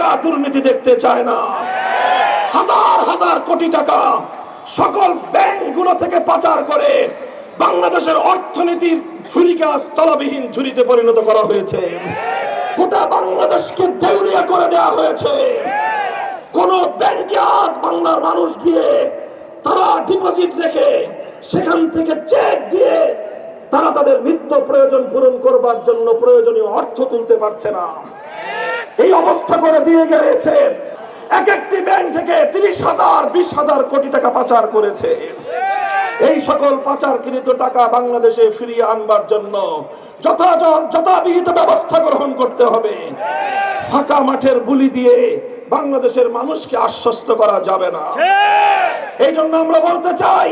Mega দুর্নীতি দেখতে চায় না। হাজার হাজার কোটি টাকা সকল ব্যাংকগুলো থেকে পাচার করে বাংলাদেশের অর্থনীতির ঝুড়িকে আজ তলবিহীন ঝুড়িতে পরিণত করা হয়েছে। গোটা বাংলাদেশকে দেউলিয়া করে দেওয়া হয়েছে। কোন ব্যাংকে আজ বাংলার মানুষ গিয়ে তারা ডিপোজিট রেখে সেখান থেকে চেক দিয়ে তারা তাদের নিত্য প্রয়োজন পূরণ করবার জন্য প্রয়োজনীয় অর্থ তুলতে পারছে না। এই অবস্থা করে দিয়ে গেছে এক একটি ব্যাংক থেকে তিরিশ হাজার, বিশ হাজার কোটি টাকা পাচার করেছে। এই সকল পাচারকৃত টাকা বাংলাদেশে ফিরিয়ে আনবার জন্য যথাযথ, যথাবিহিত ব্যবস্থা গ্রহণ করতে হবে। ফাঁকা মাঠের বুলি দিয়ে বাংলাদেশের মানুষকে আশ্বস্ত করা যাবে না। এই জন্য আমরা বলতে চাই,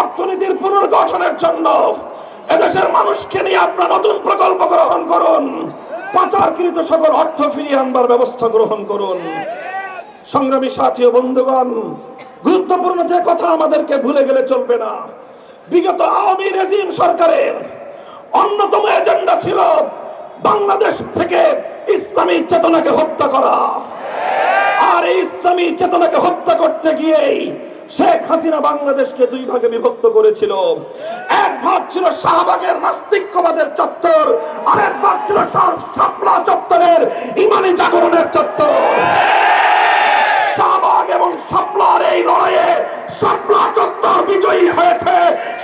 অর্থনীতির পুনর্গঠনের জন্য এদেশের মানুষকে নিয়ে আপনার নতুন প্রকল্প গ্রহণ করুন। পাচারকৃত সকল অর্থ ফিরিয়ে আনবার ব্যবস্থা গ্রহণ করুন। সংগ্রামী সাথী ও বন্ধুগণ, গুরুত্বপূর্ণ যে কথা আমাদেরকে ভুলে গেলে চলবে না। বিগত আওয়ামী রেজিম সরকারের অন্যতম এজেন্ডা ছিল বাংলাদেশ থেকে ইসলামী চেতনাকে হত্যা করা। আর এই ইসলামী চেতনাকে হত্যা করতে গিয়েই শেখ হাসিনা বাংলাদেশকে দুই ভাগে বিভক্ত করেছিল। এক ভাগ ছিল শাহবাগের নাস্তিক্যবাদের চত্বর, আর এক ভাগ ছিল শাপলা চত্বরের ইমানি জাগরণের চত্বর। শাহবাগ এবং এই লড়াইয়ে চত্বর বিজয়ী হয়েছে,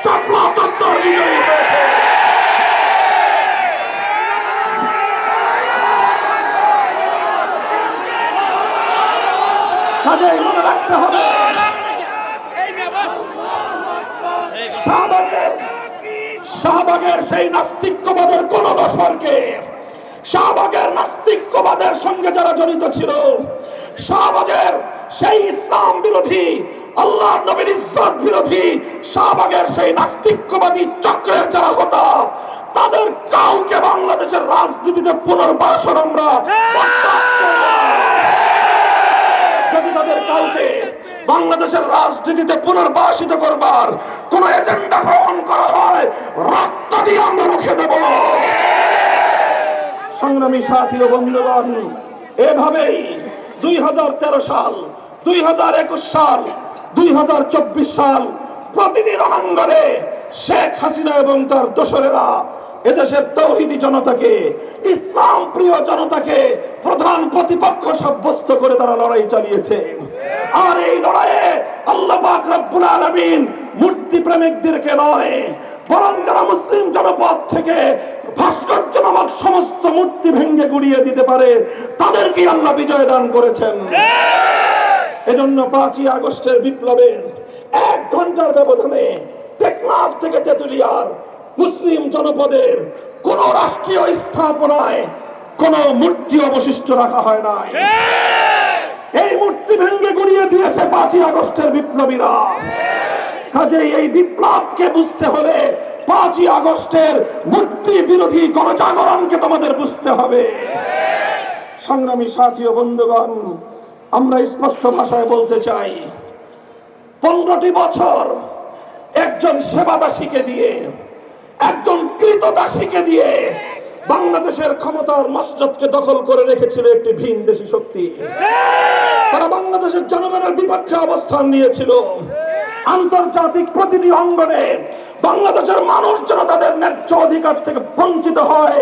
শাপলা চত্বর বিজয়ী হয়েছে। কাজেই মনে রাখতে হবে শাহবাগের সেই নাস্তিক্যবাদের কোন দশরকে শাহবাগের নাস্তিক্যবাদের সঙ্গে যারা জড়িত ছিল শাহবাগের সেই ইসলাম বিরোধী আল্লাহ নবীর ইজ্জত বিরোধী শাহবাগের সেই নাস্তিক্যবাদী চক্রের যারা হতা তাদের কাউকে বাংলাদেশের রাজনীতিতে পুনর্বাসন আমরা না। যদি তাদের কাউকে বাংলাদেশের রাজনীতিতে পুনর্বাসিত করবার কোন এজেন্ডা গ্রহণ করা হয়, রক্ত দিয়ে আমরা রুখে দেব। সংগ্রামী সাথী ও বন্ধুগণ, এভাবেই দুই হাজার তেরো সাল, দুই হাজার একুশ সাল, দুই হাজার চব্বিশ সাল প্রতিদিন রণাঙ্গনে শেখ হাসিনা এবং তার দোসরেরা এদেশের তৌহিদি জনতাকে, ইসলাম প্রিয় জনতাকে প্রধান প্রতিপক্ষ সাব্যস্ত করে তারা লড়াই চালিয়েছে। আর এই লড়াইয়ে আল্লাহ পাক রব্বুল আলামিন মূর্তি প্রেমিকদেরকে নয়, বরং যারা মুসলিম জনপদ থেকে ভাস্কর্য নামক সমস্ত মূর্তি ভেঙ্গে গুড়িয়ে দিতে পারে তাদেরকে আল্লাহ বিজয় দান করেছেন। এজন্য পাঁচই আগস্টের বিপ্লবের এক ঘণ্টার ব্যবধানে টেকনাফ থেকে তেতুলিয়ার মুসলিম জনপদের কোন রাষ্ট্রীয় স্থাপনায় কোন মূর্তি অবশিষ্ট রাখা হয় নাই। এই মূর্তি ভেঙ্গে গুড়িয়ে দিয়েছে পাঁচই আগস্টের বিপ্লবীরা। কাজেই এই বিপ্লবকে বুঝতে হলে পাঁচই আগস্টের মূর্তি বিরোধী গণজাগরণকে তোমাদের বুঝতে হবে। সংগ্রামী সাথী ও বন্ধুগণ আমরা স্পষ্ট ভাষায় বলতে চাই পনেরোটি বছর একজন সেবাদাসীকে দিয়ে একজন কৃতদাসীকে দিয়ে বাংলাদেশের ক্ষমতার মসজদকে দখল করে রেখেছিল একটি ভিন দেশি শক্তি। তারা বাংলাদেশের জনগণের বিপক্ষে অবস্থান নিয়েছিল। আন্তর্জাতিক প্রতিটি অঙ্গনে বাংলাদেশের মানুষ যেন তাদের ন্যায্য অধিকার থেকে বঞ্চিত হয়।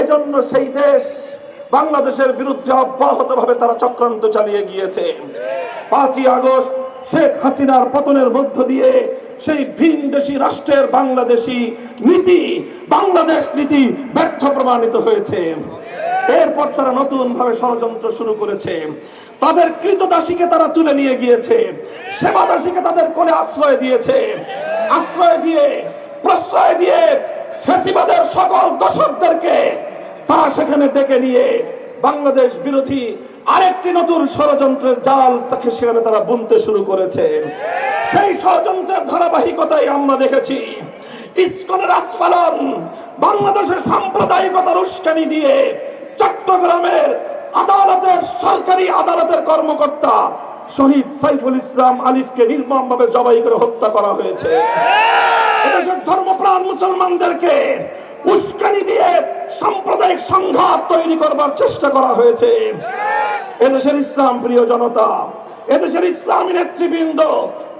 এজন্য সেই দেশ বাংলাদেশের বিরুদ্ধে অব্যাহত ভাবে তারা চক্রান্ত চালিয়ে গিয়েছে। পাঁচই আগস্ট শেখ হাসিনার পতনের মধ্য দিয়ে সেই ভিন দেশি রাষ্ট্রের বাংলাদেশি নীতি, বাংলাদেশ নীতি ব্যর্থ প্রমাণিত হয়েছে। এরপর তারা নতুন ভাবে ষড়যন্ত্র শুরু করেছে। তাদের কৃতদাসীকে তারা তুলে নিয়ে গিয়েছে। সেবাদাসীকে তাদের কোলে আশ্রয় দিয়েছে। আশ্রয় দিয়ে, প্রশ্রয় দিয়ে ফেসিবাদের সকল দর্শকদেরকে তারা সেখানে ডেকে নিয়ে বাংলাদেশ বিরোধী আরেকটি নতুন ষড়যন্ত্রের জাল তাকে সেখানে তারা বুনতে শুরু করেছে। সেই ষড়যন্ত্রের ধারাবাহিকতাই আমরা দেখেছি। ইস্কনের আস্ফালন বাংলাদেশের সাম্প্রদায়িকতার উস্কানি দিয়ে চট্টগ্রামের আদালতের সরকারি আদালতের কর্মকর্তা শহীদ সাইফুল ইসলাম আলিফকে নির্মমভাবে জবাই করে হত্যা করা হয়েছে। এদেশের ধর্মপ্রাণ মুসলমানদেরকে উস্কানি দিয়ে সাম্প্রদায়িক সংঘাত তৈরি করবার চেষ্টা করা হয়েছে। এদেশের ইসলাম, প্রিয় জনতা, এদেশের ইসলামী নেতৃবৃন্দ,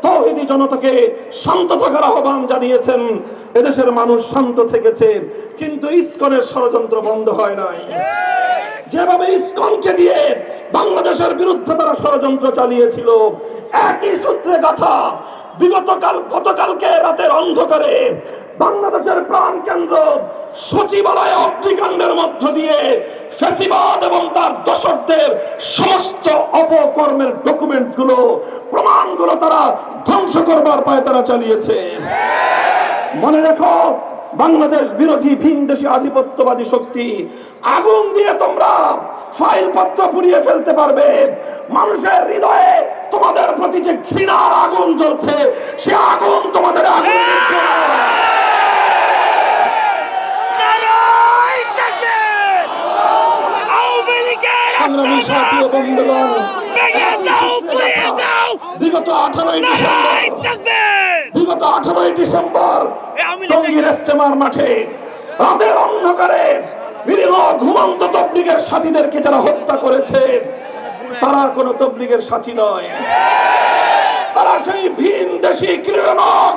তৌহিদি জনতাকে শান্ত থাকার আহ্বান জানিয়েছেন। এদেশের মানুষ শান্ত থেকেছে, কিন্তু ইস্কনের ষড়যন্ত্র বন্ধ হয় নাই। যেভাবে ইস্কনকে দিয়ে বাংলাদেশের বিরুদ্ধে তারা ষড়যন্ত্র চালিয়েছিল, একই সূত্রে গাথা বিগত কাল গতকালকে রাতের অন্ধকারে বাংলাদেশের প্রাণ কেন্দ্র সচিবালয় অগ্নিকাণ্ডের মধ্য দিয়ে ফ্যাসিবাদ এবং তার দশকদের সমস্ত অপকর্মের ডকুমেন্টসগুলো প্রমাণগুলো তারা ধ্বংস করবার পায় তারা চালিয়েছে। মনে রাখো, বাংলাদেশ বিরোধী ভিন দেশি আধিপত্যবাদী শক্তি, আগুন দিয়ে তোমরা ফাইল পত্র পুড়িয়ে ফেলতে পারবে। মানুষের হৃদয়ে তোমাদের প্রতি যে ঘৃণার আগুন জ্বলছে, সে আগুন তোমাদের আগুন ঘুমন্ত তবলিগের সাথীদেরকে যারা হত্যা করেছে তারা কোনো তবলিগের সাথী নয় তারা সেই ভিন দেশি ক্রীড়নক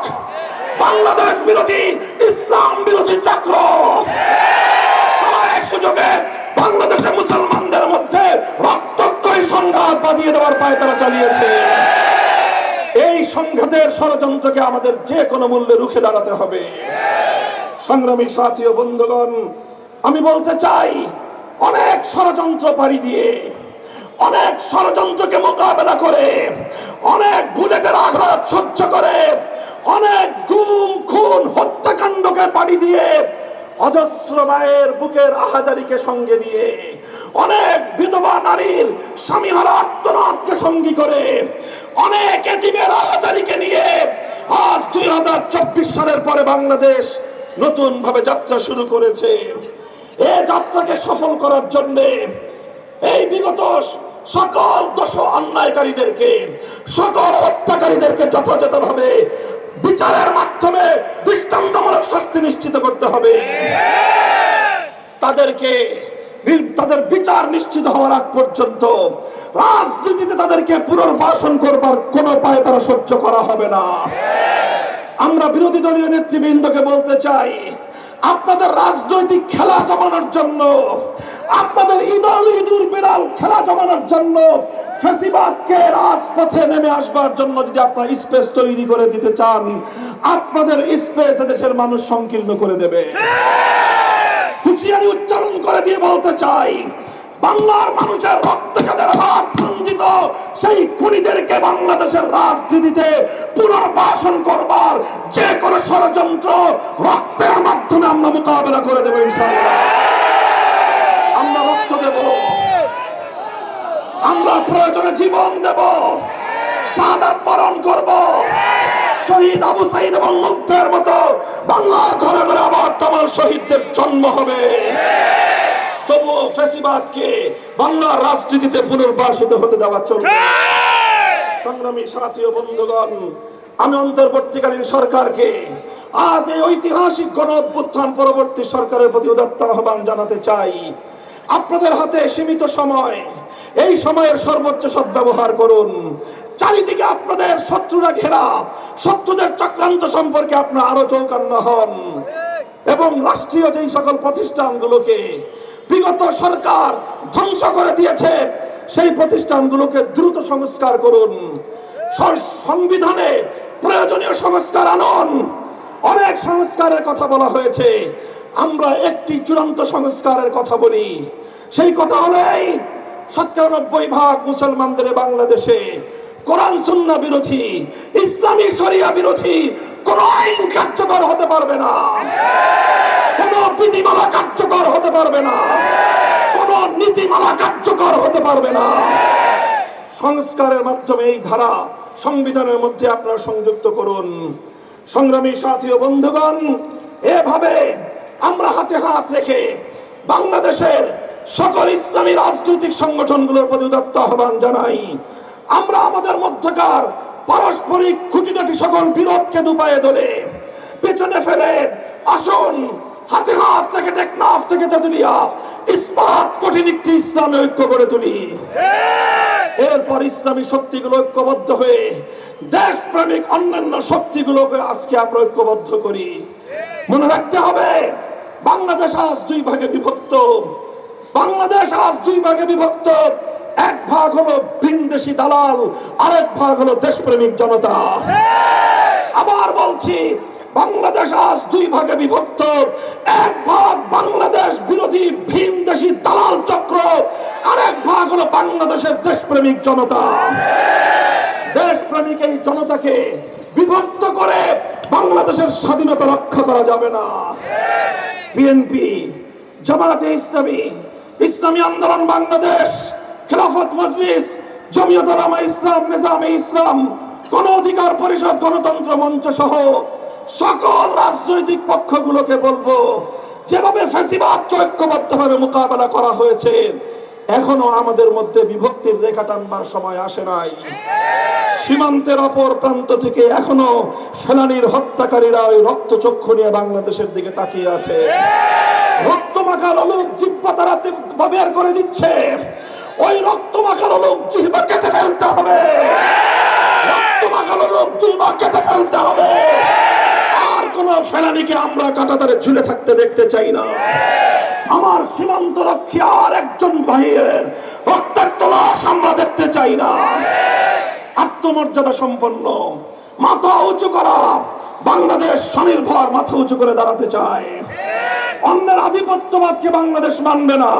বাংলাদেশ বিরোধী ইসলাম বিরোধী চক্র। তারা এক সুযোগে বাংলাদেশের মুসলমানদের মধ্যে রক্তক্ষয়ী সংঘাত বাঁধিয়ে দেওয়ার পায় তারা চালিয়েছে। এই সংঘাতের ষড়যন্ত্রকে আমাদের যে কোনো মূল্যে রুখে দাঁড়াতে হবে। সংগ্রামী সাথী ও বন্ধুগণ, আমি বলতে চাই, অনেক ষড়যন্ত্র পাড়ি দিয়ে, অনেক ষড়যন্ত্রকে মোকাবেলা করে, অনেক বুলেটের আঘাত সহ্য করে, অনেক গুম, খুন, হত্যাকাণ্ডকে পাড়ি দিয়ে অজস্র মায়ের বুকের আহাজারিকে সঙ্গে নিয়ে অনেক বিধবা নারীর স্বামীহারা আত্মনাথকে সঙ্গী করে অনেক এতিমের আহাজারিকে নিয়ে আজ দুই হাজার চব্বিশ সালের পরে বাংলাদেশ নতুন ভাবে যাত্রা শুরু করেছে। এ যাত্রাকে সফল করার জন্যে এই বিগত সকল দোষ অন্যায়কারীদেরকে, সকল হত্যাকারীদেরকে যথাযথভাবে বিচারের মাধ্যমে দৃষ্টান্তমূলক শাস্তি নিশ্চিত করতে হবে। তাদেরকে তাদের বিচার নিশ্চিত হওয়ার আগ পর্যন্ত রাজনীতিতে তাদেরকে পুনর্বাসন করবার কোন পায়ে তারা সহ্য করা হবে না। আমরা বিরোধী দলীয় নেতৃবৃন্দকে বলতে চাই আপনাদের রাজনৈতিক খেলা জমানোর জন্য আপনাদের ইদল ইদুর বিড়াল খেলা জমানোর জন্য ফেসিবাদকে রাজপথে নেমে আসবার জন্য যদি আপনারা স্পেস তৈরি করে দিতে চান আপনাদের স্পেস দেশের মানুষ সংকীর্ণ করে দেবে। হুঁশিয়ারি উচ্চারণ করে দিয়ে বলতে চাই বাংলার মানুষের রক্ত যাদের হাত ভঞ্জিত সেই খুনিদেরকে বাংলাদেশের রাজনীতিতে পুনর্বাসন করবার যে কোনো ষড়যন্ত্র রক্তের মাধ্যমে আমরা মোকাবেলা করে দেবো আমরা রক্ত দেব। আমরা প্রয়োজনে জীবন দেব। সাদাত বরণ করব। শহীদ আবু সাইদ এবং মুগ্ধের মতো বাংলার ঘরে ঘরে আবার তোমার শহীদদের জন্ম হবে। তবুও ফেসিবাদকে বাংলার রাজনীতিতে পুনর্বাসিত হতে দেওয়া চলবে। সংগ্রামী সাথী ও বন্ধুগণ আমি অন্তর্বর্তীকালীন সরকারকে আজ এই ঐতিহাসিক গণ অভ্যুত্থান পরবর্তী সরকারের প্রতি উদাত্ত আহ্বান জানাতে চাই। আপনাদের হাতে সীমিত সময় এই সময়ের সর্বোচ্চ সদ্ব্যবহার করুন। চারিদিকে আপনাদের শত্রুরা ঘেরা শত্রুদের চক্রান্ত সম্পর্কে আপনার আরও চৌকান্ন হন। এবং রাষ্ট্রীয় যেই সকল প্রতিষ্ঠানগুলোকে বিগত সরকার ধ্বংস করে দিয়েছে। সেই প্রতিষ্ঠানগুলোকে দ্রুত সংস্কার করুন। সংবিধানে প্রয়োজনীয় সংস্কার আনুন। অনেক সংস্কারের কথা বলা হয়েছে। আমরা একটি চূড়ান্ত সংস্কারের কথা বলি। সেই কথা হলো এই শতকরা নব্বই ভাগ মুসলমানদের বাংলাদেশে কোরআন সুন্না বিরোধী, ইসলামী শরিয়া বিরোধী কোন আইন কার্যকর হতে পারবে না। কোন বিধিমালা কার্যকর হতে পারবে না। কোন নীতিমালা কার্যকর হতে পারবে না। সংস্কারের মাধ্যমে এই ধারা সংবিধানের মধ্যে আপনারা সংযুক্ত করুন। সংগ্রামী সাথী ও বন্ধুগণ, এভাবে আমরা হাতে হাত রেখে বাংলাদেশের সকল ইসলামী রাজনৈতিক সংগঠনগুলোর প্রতি উদাত্ত আহ্বান জানাই। আমরা আমাদের মধ্যকার পারস্পরিক খুঁটিনাটি সকল বিরোধকে দুপায়ে ধরে পেছনে ফেলে আসুন হাতে হাত থেকে টেকনাফ থেকে তেতুলিয়া ইস্পাত কঠিন একটি ইসলামে ঐক্য করে তুলি। এরপর ইসলামী শক্তিগুলো ঐক্যবদ্ধ হয়ে দেশপ্রেমিক অন্যান্য শক্তিগুলোকে আজকে আমরা ঐক্যবদ্ধ করি। মনে রাখতে হবে বাংলাদেশ আজ দুই ভাগে বিভক্ত। বাংলাদেশ আজ দুই ভাগে বিভক্ত। এক ভাগ হলো ভিনদেশি দালাল আরেক ভাগ হলো দেশপ্রেমিক জনতা। আবার বলছি বাংলাদেশ আজ দুই ভাগে বিভক্ত। এক ভাগ বাংলাদেশ বিরোধী ভিন দেশি দালাল চক্র, আরেক ভাগ হলো বাংলাদেশের দেশপ্রেমিক জনতা। দেশপ্রেমিক এই জনতাকে বিভক্ত করে বাংলাদেশের স্বাধীনতা রক্ষা করা যাবে না। বিএনপি, জামায়াতে ইসলামী ইসলামী আন্দোলন বাংলাদেশ, খেলাফত মজলিস, জমিয়ত রামা ইসলাম, নিজামে ইসলাম, গণ অধিকার পরিষদ, গণতন্ত্র মঞ্চ সহ সকল রাজনৈতিক পক্ষগুলোকে বলব, যেভাবে ফেসিবাদ ঐক্যবদ্ধভাবে মোকাবেলা করা হয়েছে, এখনও আমাদের মধ্যে বিভক্তির রেখা টানবার সময় আসে নাই। সীমান্তের অপর প্রান্ত থেকে এখনও ফেলানির হত্যাকারীরা ওই রক্তচক্ষু নিয়ে বাংলাদেশের দিকে তাকিয়ে আছে। রক্তমাখার লোক জিব্বা তারা বের করে দিচ্ছে। ওই রক্তমাখার লোক জিহ্বা কেটে ফেলতে হবে। রক্তমাখার লোক জিহ্বা কেটে ফেলতে হবে। কোন ফেলানিকে আমরা কাটাতারে ঝুলে থাকতে দেখতে চাই না। আমার সীমান্ত রক্ষী আর একজন ভাইয়ের রক্তাক্ত লাশ আমরা দেখতে চাই না। আত্মমর্যাদা সম্পন্ন, মাথা উঁচু করা বাংলাদেশ স্বনির্ভর, মাথা উঁচু করে দাঁড়াতে চায় অন্যের আধিপত্যবাদকে বাংলাদেশ মানবে না।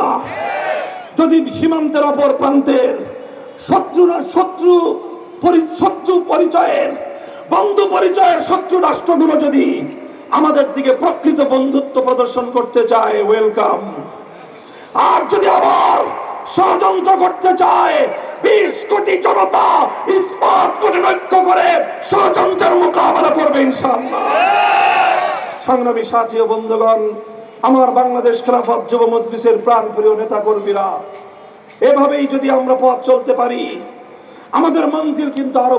যদি সীমান্তের অপর প্রান্তের শত্রুরা শত্রু শত্রু পরিচয়ের বন্ধু পরিচয়ের শত্রু রাষ্ট্রগুলো যদি আমাদের দিকে প্রকৃত বন্ধুত্ব প্রদর্শন করতে চায় ওয়েলকাম আর যদি আবার ষড়যন্ত্র করতে চায়, বিশ কোটি জনতা ইস্পাত কোটি ঐক্য করে ষড়যন্ত্রের মোকাবেলা করবে, ইনশাআল্লাহ। সংগ্রামী সাথী ও বন্ধুগণ, আমার বাংলাদেশ খেলাফত যুব মজলিসের প্রাণপ্রিয় নেতা কর্মীরা এভাবেই যদি আমরা পথ চলতে পারি, আমাদের মঞ্জিল কিন্তু আরও